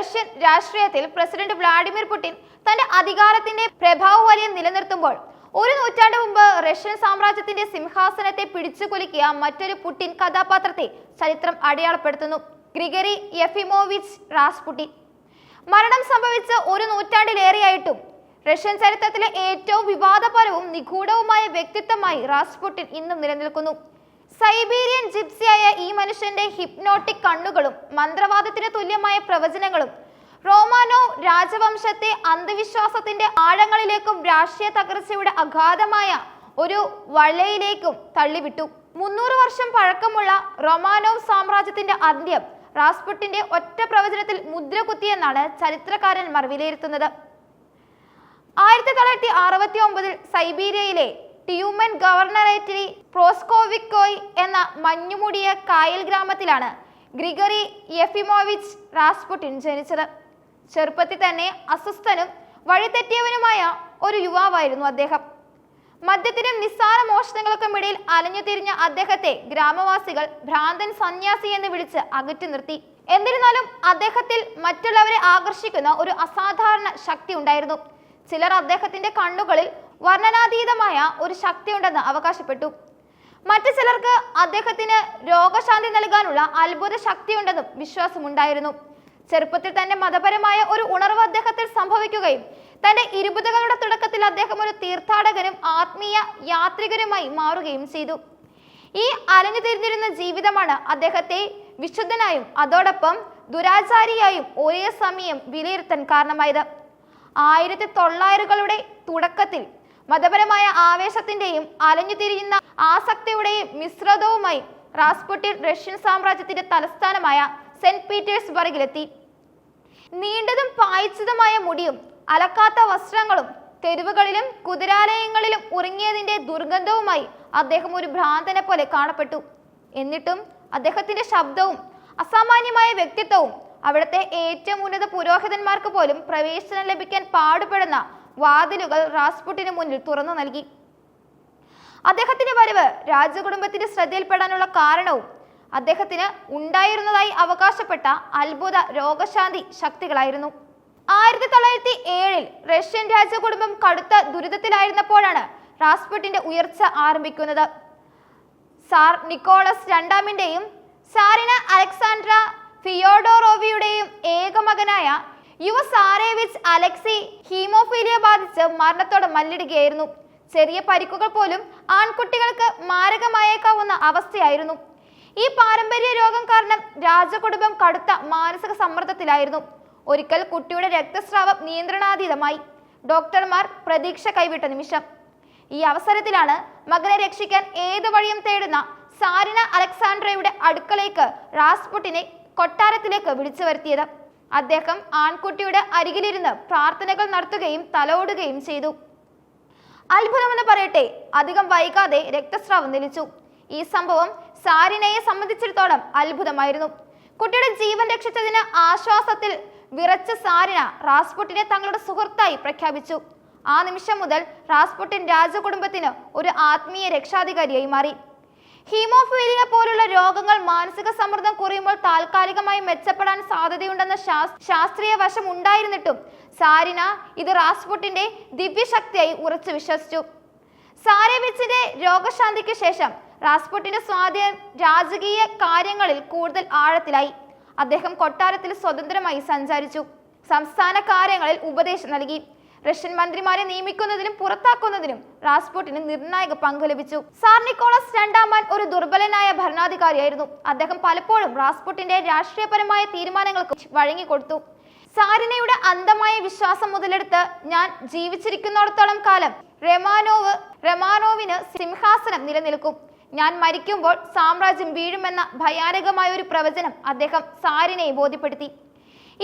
Russian രാഷ്ട്രീയത്തിൽ president Vladimir Putin തന്റെ അധികാരത്തിന്റെ പ്രഭാവ വലയം നിലനിർത്തുമ്പോൾ ഒരു നൂറ്റാണ്ട് മുമ്പ് റഷ്യൻ സാമ്രാജ്യത്തിന്റെ സിംഹാസനത്തെ പിടിച്ചു പിടിച്ചുകുലുക്കിയ മറ്റൊരു പുടിൻ കഥാപാത്രത്തെ ചരിത്രം അടയാളപ്പെടുത്തുന്നു ഗ്രിഗറി യഫിമോവിച്ച് റാസ്പുട്ടിൻ മരണം സംഭവിച്ച് ഒരു നൂറ്റാണ്ടിലേറെയായിട്ടും റഷ്യൻ ചരിത്രത്തിലെ ഏറ്റവും വിവാദപരവും നിഗൂഢവുമായ വ്യക്തിത്വമായി റാസ്പുട്ടിൻ ഇന്നും നിലനിൽക്കുന്നു. സൈബീരിയൻ ജിപ്സിയായ ഈ മനുഷ്യന്റെ ഹിപ്നോട്ടിക് കണ്ണുകളും മന്ത്രവാദത്തിന് തുല്യമായ പ്രവചനങ്ങളും റോമാനോ രാജവംശത്തെ അന്ധവിശ്വാസത്തിന്റെ ആഴങ്ങളിലേക്കും രാഷ്ട്രീയ തകർച്ചയുടെ അഗാധമായ ഒരു വലയിലേക്കും തള്ളിവിട്ടു. മുന്നൂറ് വർഷം പഴക്കമുള്ള റൊമാനോവ് സാമ്രാജ്യത്തിന്റെ അന്ത്യം റാസ്പുട്ടിന്റെ ഒറ്റ പ്രവചനത്തിൽ മുദ്ര കുത്തിയെന്നാണ് ചരിത്രകാരന്മാർ വിലയിരുത്തുന്നത്. ആയിരത്തി തൊള്ളായിരത്തി അറുപത്തി ഒമ്പതിൽ സൈബീരിയയിലെ ട്യൂമൻ ഗവർണറേറ്ററി പ്രോസ്കോവിക്കോയ് എന്ന മഞ്ഞുമുടിയ കായൽ ഗ്രാമത്തിലാണ് ഗ്രിഗറി യഫിമോവിച്ച് റാസ്പുട്ടിൻ ജനിച്ചത്. ചെറുപ്പത്തിൽ തന്നെ അസ്വസ്ഥനും വഴിതെറ്റിയവനുമായ ഒരു യുവാവായിരുന്നു അദ്ദേഹം. മദ്യത്തിനും നിസ്സാര മോഷണങ്ങൾക്കും ഇടയിൽ അലഞ്ഞു തിരിഞ്ഞ അദ്ദേഹത്തെ ഗ്രാമവാസികൾ ഭ്രാന്തൻ സന്യാസി എന്ന് വിളിച്ച് അകറ്റി നിർത്തി. എന്നിരുന്നാലും അദ്ദേഹത്തിൽ മറ്റുള്ളവരെ ആകർഷിക്കുന്ന ഒരു അസാധാരണ ശക്തി ഉണ്ടായിരുന്നു. ചിലർ അദ്ദേഹത്തിന്റെ കണ്ണുകളിൽ വർണനാതീതമായ ഒരു ശക്തിയുണ്ടെന്ന് അവകാശപ്പെട്ടു. മറ്റു ചിലർക്ക് അദ്ദേഹത്തിന് രോഗശാന്തി നൽകാനുള്ള അത്ഭുത ശക്തിയുണ്ടെന്നും വിശ്വാസമുണ്ടായിരുന്നു. ചെറുപ്പത്തിൽ തന്നെ മതപരമായ ഒരു ഉണർവ് അദ്ദേഹത്തിൽ സംഭവിക്കുകയും തന്റെ ഇരുപതുകളുടെ തുടക്കത്തിൽ അദ്ദേഹം ഒരു തീർത്ഥാടകനും ആത്മീയ യാത്രികനുമായി മാറുകയും ചെയ്തു. ഈ അലഞ്ഞു തിരിഞ്ഞിരുന്ന ജീവിതമാണ് അദ്ദേഹത്തെ വിശുദ്ധനായും അതോടൊപ്പം ദുരാചാരിയായും ഒരേ സമയം വിലയിരുത്താൻ കാരണമായത്. ആയിരത്തി തൊള്ളായിരങ്ങളുടെ തുടക്കത്തിൽ മതപരമായ ആവേശത്തിന്റെയും അലഞ്ഞു തിരിയുന്ന ആസക്തിയുടെയും മിശ്രിതവുമായി റാസ്പുട്ടിൻ റഷ്യൻ സാമ്രാജ്യത്തിന്റെ തലസ്ഥാനമായ സെന്റ് പീറ്റേഴ്സ്ബർഗിലെത്തി നീണ്ടതും പായിച്ചതുമായ മുടിയും അലക്കാത്ത വസ്ത്രങ്ങളും തെരുവുകളിലും കുതിരാലയങ്ങളിലും ഉറങ്ങിയതിന്റെ ദുർഗന്ധവുമായി അദ്ദേഹം ഒരു ഭ്രാന്തനെ പോലെ കാണപ്പെട്ടു. എന്നിട്ടും അദ്ദേഹത്തിന്റെ ശബ്ദവും അസാമാന്യമായ വ്യക്തിത്വവും അവിടുത്തെ ഏറ്റവും ഉന്നത പുരോഹിതന്മാർക്ക് പോലും പ്രവേശനം ലഭിക്കാൻ പാടുപെടുന്ന വാതിലുകൾ റാസ്പുട്ടിന് മുന്നിൽ തുറന്നു നൽകി. അദ്ദേഹത്തിന്റെ വരവ് രാജകുടുംബത്തിന്റെ ശ്രദ്ധയിൽപ്പെടാനുള്ള കാരണവും അദ്ദേഹത്തിന് ഉണ്ടായിരുന്നതായി അവകാശപ്പെട്ട അത്ഭുത രോഗശാന്തി ശക്തികളായിരുന്നു. ആയിരത്തി തൊള്ളായിരത്തി ഏഴിൽ റഷ്യൻ രാജകുടുംബം കടുത്ത ദുരിതത്തിലായിരുന്നപ്പോഴാണ് റാസ്പുട്ടിന്റെ ഉയർച്ച ആരംഭിക്കുന്നത്. സാർ നിക്കോളസ് രണ്ടാമിന്റെയും സാറിന അലക്സാണ്ട്ര ഫിയോഡോറോവിയുടെയും ഏക മകനായ യുവ സാരേവിച്ച് അലക്സി ഹീമോഫീലിയ ബാധിച്ച് മരണത്തോടെ മല്ലിടുകയായിരുന്നു. ചെറിയ പരിക്കുകൾ പോലും ആൺകുട്ടികൾക്ക് മാരകമായേക്കാവുന്ന അവസ്ഥയായിരുന്നു. ഈ പാരമ്പര്യ രോഗം കാരണം രാജകുടുംബം കടുത്ത മാനസിക സമ്മർദ്ദത്തിലായിരുന്നു. ഒരിക്കൽ കുട്ടിയുടെ രക്തസ്രാവം നിയന്ത്രണാതീതമായി. ഡോക്ടർമാർ പ്രതീക്ഷ കൈവിട്ട നിമിഷം. ഈ അവസരത്തിലാണ് മകനെ രക്ഷിക്കാൻ ഏത് വഴിയും തേടുന്ന സാരിന അലക്സാണ്ട്രയുടെ അടുക്കളയ്ക്ക് റാസ്പുട്ടിനെ കൊട്ടാരത്തിലേക്ക് വിളിച്ചു വരുത്തിയത്. അദ്ദേഹം ആൺകുട്ടിയുടെ അരികിലിരുന്ന് പ്രാർത്ഥനകൾ നടത്തുകയും തലോടുകയും ചെയ്തു. അത്ഭുതമെന്ന് പറയട്ടെ അധികം വൈകാതെ രക്തസ്രാവം നിലച്ചു. ഈ സംഭവം സാരിനയെ സംബന്ധിച്ചിടത്തോളം അത്ഭുതമായിരുന്നു. കുട്ടിയുടെ ജീവൻ രക്ഷിച്ചതിന് ആശ്വാസത്തിൽ വിറച്ച സാരിന റാസ്പുട്ടിനെ തങ്ങളുടെ സുഹൃത്തായി പ്രഖ്യാപിച്ചു. ആ നിമിഷം മുതൽ റാസ്പുട്ടിൻ രാജകുടുംബത്തിന് ഒരു ആത്മീയ രക്ഷാധികാരിയായി മാറി. ഹീമോഫീലിയ പോലുള്ള രോഗങ്ങൾ മാനസിക സമ്മർദ്ദം കുറയുമ്പോൾ താൽക്കാലികമായി മെച്ചപ്പെടാൻ സാധ്യതയുണ്ടെന്ന ശാസ്- ശാസ്ത്രീയ വശം ഉണ്ടായിരുന്നിട്ടും സാരിന ഇത് റാസ്പുട്ടിന്റെ ദിവ്യശക്തിയായി ഉറച്ചു വിശ്വസിച്ചു. സാരേവിച്ചിന്റെ രോഗശാന്തിക്ക് ശേഷം റാസ്പുട്ടിന്റെ സ്വാധീനം രാജകീയ കാര്യങ്ങളിൽ കൂടുതൽ ആഴത്തിലായി. അദ്ദേഹം കൊട്ടാരത്തിൽ സ്വതന്ത്രമായി സഞ്ചരിച്ചു. സംസ്ഥാന കാര്യങ്ങളിൽ ഉപദേശം നൽകി. റഷ്യൻ മന്ത്രിമാരെ നിയമിക്കുന്നതിനും പുറത്താക്കുന്നതിനും റാസ്പുട്ടിന് നിർണായക പങ്ക് ലഭിച്ചു. സാർ നിക്കോളസ് രണ്ടാമൻ ഒരു ദുർബലനായ ഭരണാധികാരിയായിരുന്നു. അദ്ദേഹം പലപ്പോഴും റാസ്പുട്ടിന്റെ രാഷ്ട്രീയപരമായ തീരുമാനങ്ങൾക്ക് വഴങ്ങിക്കൊടുത്തു. സാരിനയുടെ അന്ധമായ വിശ്വാസം മുതലെടുത്ത് ഞാൻ ജീവിച്ചിരിക്കുന്നിടത്തോളം കാലം റെമാനോവ് റെമാനോവിന് സിംഹാസനം നിലനിൽക്കും. ഞാൻ മരിക്കുമ്പോൾ സാമ്രാജ്യം വീഴുമെന്ന ഭയാനകമായ ഒരു പ്രവചനം അദ്ദേഹം സാരിനെ ബോധ്യപ്പെടുത്തി.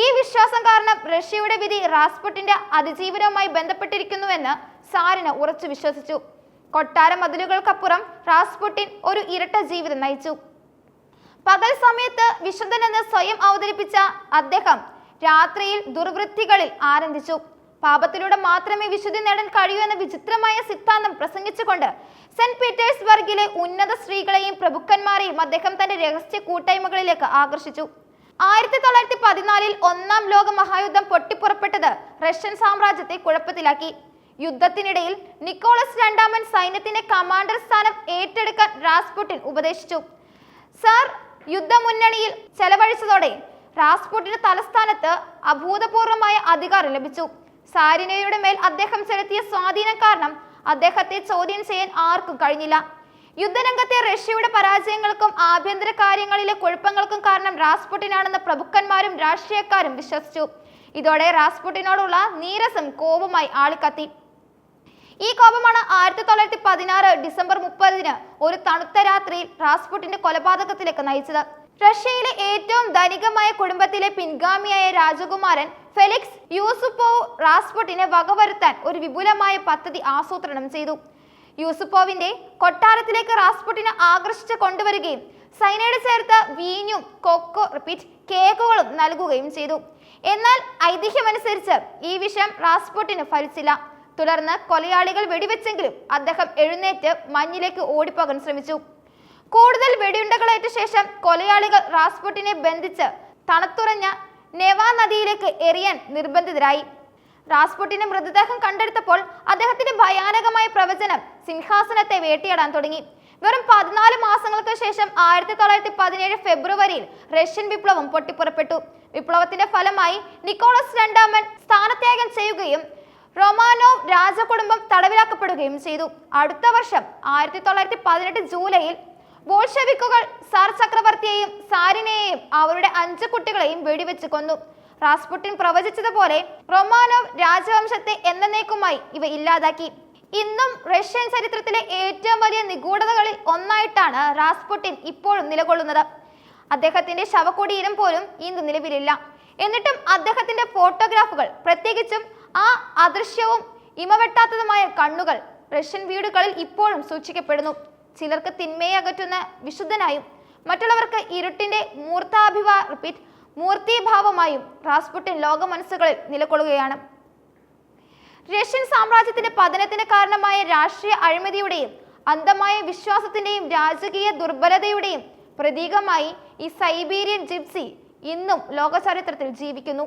ഈ വിശ്വാസം കാരണം റഷ്യയുടെ വിധി റാസ്പുട്ടിന്റെ അതിജീവനവുമായി ബന്ധപ്പെട്ടിരിക്കുന്നുവെന്ന് സാരിന് ഉറച്ചു വിശ്വസിച്ചു. കൊട്ടാര മതിലുകൾക്കപ്പുറം റാസ്പുട്ടിൻ ഒരു ഇരട്ട ജീവിതം നയിച്ചു. പകൽ സമയത്ത് വിശുദ്ധനെന്ന് സ്വയം അവതരിപ്പിച്ച അദ്ദേഹം രാത്രിയിൽ ദുർവൃത്തികളിൽ ആരംഭിച്ചു പാപത്തിലൂടെ മാത്രമേ വിശുദ്ധി നേടാൻ കഴിയൂ എന്ന വിചിത്രമായ സിദ്ധാന്തം പ്രസംഗിച്ചുകൊണ്ട് സെന്റ് പീറ്റേഴ്സ്ബർഗിലെ ഉന്നത സ്ത്രീകളെയും പ്രഭുക്കന്മാരെയും അദ്ദേഹം തന്റെ രഹസ്യ കൂട്ടായ്മകളിലേക്ക് ആകർഷിച്ചു. ആയിരത്തി തൊള്ളായിരത്തി പതിനാലിൽ ഒന്നാം ലോക മഹായുദ്ധം പൊട്ടിപ്പുറപ്പെട്ടത് റഷ്യൻ സാമ്രാജ്യത്തെ കുഴപ്പത്തിലാക്കി. യുദ്ധത്തിനിടയിൽ നിക്കോളസ് രണ്ടാമൻ സൈന്യത്തിന്റെ കമാൻഡർ സ്ഥാനം ഏറ്റെടുക്കാൻ റാസ്പുട്ടിൻ ഉപദേശിച്ചു. സർ യുദ്ധമുന്നണിയിൽ ചെലവഴിച്ചതോടെ റാസ്പുട്ടിന് തലസ്ഥാനത്ത് അഭൂതപൂർവമായ അധികാരം ലഭിച്ചു. സാരിനയുടെ മേൽ അദ്ദേഹം ചെലുത്തിയ സ്വാധീനം കാരണം അദ്ദേഹത്തെ ചോദ്യം ചെയ്യാൻ ആർക്കും കഴിഞ്ഞില്ല. യുദ്ധരംഗത്തെ റഷ്യയുടെ പരാജയങ്ങൾക്കും ആഭ്യന്തര കാര്യങ്ങളിലെ കുഴപ്പങ്ങൾക്കും കാരണം റാസ്പുട്ടിനാണെന്ന് പ്രഭുക്കന്മാരും രാഷ്ട്രീയക്കാരും വിശ്വസിച്ചു. ഇതോടെ റാസ്പുട്ടിനോടുള്ള നീരസം കോപമായി ആളിക്കത്തി. ഈ കോപമാണ് ആയിരത്തി തൊള്ളായിരത്തി പതിനാറ് ഡിസംബർ മുപ്പതിന് ഒരു തണുത്ത രാത്രിയിൽ റാസ്പുട്ടിന്റെ കൊലപാതകത്തിലേക്ക് നയിച്ചത്. റഷ്യയിലെ ഏറ്റവും ധനികമായ കുടുംബത്തിലെ പിൻഗാമിയായ രാജകുമാരൻ ഫെലിക്സ് യൂസുപ്പോവ് റാസ്പുട്ടിനെ വകവരുത്താൻ ഒരു വിപുലമായ പദ്ധതി ആസൂത്രണം ചെയ്തു. യൂസുപ്പോവിന്റെ കൊട്ടാരത്തിലേക്ക് റാസ്പുട്ടിനെ ആകർഷിച്ച് കൊണ്ടുവരികയും സൈനയുടെ ചേർത്ത് വീഞ്ഞും കൊക്കോ റിപ്പീറ്റ് കേക്കുകളും നൽകുകയും ചെയ്തു. എന്നാൽ ഐതിഹ്യമനുസരിച്ച് ഈ വിഷം റാസ്പുട്ടിന് ഫലിച്ചില്ല. തുടർന്ന് കൊലയാളികൾ വെടിവെച്ചെങ്കിലും അദ്ദേഹം എഴുന്നേറ്റ് മഞ്ഞിലേക്ക് ഓടിപ്പോകാൻ ശ്രമിച്ചു. കൂടുതൽ വെടിയുണ്ടകളേറ്റ ശേഷം കൊലയാളികൾ റാസ്പുട്ടിനെ ബന്ധിച്ച് തണുത്തുറഞ്ഞ നെവാ നദിയിലേക്ക് എറിയാൻ നിർബന്ധിതരായി. റാസ്പുട്ടിന്റെ മൃതദേഹം കണ്ടെടുത്തപ്പോൾ അദ്ദേഹത്തിന്റെ ഭയാനകമായ പ്രവചനം സിംഹാസനത്തെ വേട്ടയാടാൻ തുടങ്ങി. വെറും പതിനാല് മാസങ്ങൾക്ക് ശേഷം ആയിരത്തി തൊള്ളായിരത്തി പതിനേഴ് ഫെബ്രുവരിയിൽ റഷ്യൻ വിപ്ലവം പൊട്ടിപ്പുറപ്പെട്ടു. വിപ്ലവത്തിന്റെ ഫലമായി നിക്കോളസ് രണ്ടാമൻ സ്ഥാനത്യാഗം ചെയ്യുകയും റൊമാനോവ് രാജകുടുംബം തടവിലാക്കപ്പെടുകയും ചെയ്തു. അടുത്ത വർഷം ആയിരത്തി തൊള്ളായിരത്തി പതിനെട്ട് ജൂലൈയിൽ ബോൾഷെവിക്കുകൾ സാർ ചക്രവർത്തിയെയും സാരിനെയും അവരുടെ അഞ്ച് കുട്ടികളെയും വെടിവെച്ച് കൊന്നു. റാസ്പുട്ടിൻ പ്രവചിച്ചതുപോലെ റൊമാനോവ് രാജവംശത്തെ എന്നേക്കുമായി ഇവ ഇല്ലാതാക്കി. ഇന്നും റഷ്യൻ ചരിത്രത്തിലെ ഏറ്റവും വലിയ നിഗൂഢതകളിൽ ഒന്നായിട്ടാണ് റാസ്പുട്ടിൻ ഇപ്പോഴും നിലകൊള്ളുന്നത്. അദ്ദേഹത്തിന്റെ ശവകുടീരം പോലും ഇന്ന് നിലവിലില്ല. എന്നിട്ടും അദ്ദേഹത്തിന്റെ ഫോട്ടോഗ്രാഫുകൾ പ്രത്യേകിച്ചും ആ അദൃശ്യവും ഇമവെട്ടാത്തതുമായ കണ്ണുകൾ റഷ്യൻ വീടുകളിൽ ഇപ്പോഴും സൂക്ഷിക്കപ്പെടുന്നു. ചിലർക്ക് തിന്മയെ അകറ്റുന്ന വിശുദ്ധനായും മറ്റുള്ളവർക്ക് ഇരുട്ടിന്റെ മൂർത്താഭിവാ റിപ്പീറ്റ് മൂർത്തിഭാവമായും റാസ്പുട്ടിൻ ലോക മനസ്സുകളിൽ നിലകൊള്ളുകയാണ്. റഷ്യൻ സാമ്രാജ്യത്തിന്റെ പതനത്തിന് കാരണമായ രാഷ്ട്രീയ അഴിമതിയുടെയും അന്ധമായ വിശ്വാസത്തിന്റെയും രാജകീയ ദുർബലതയുടെയും പ്രതീകമായി ഈ സൈബീരിയൻ ജിപ്സി ഇന്നും ലോകചരിത്രത്തിൽ ജീവിക്കുന്നു.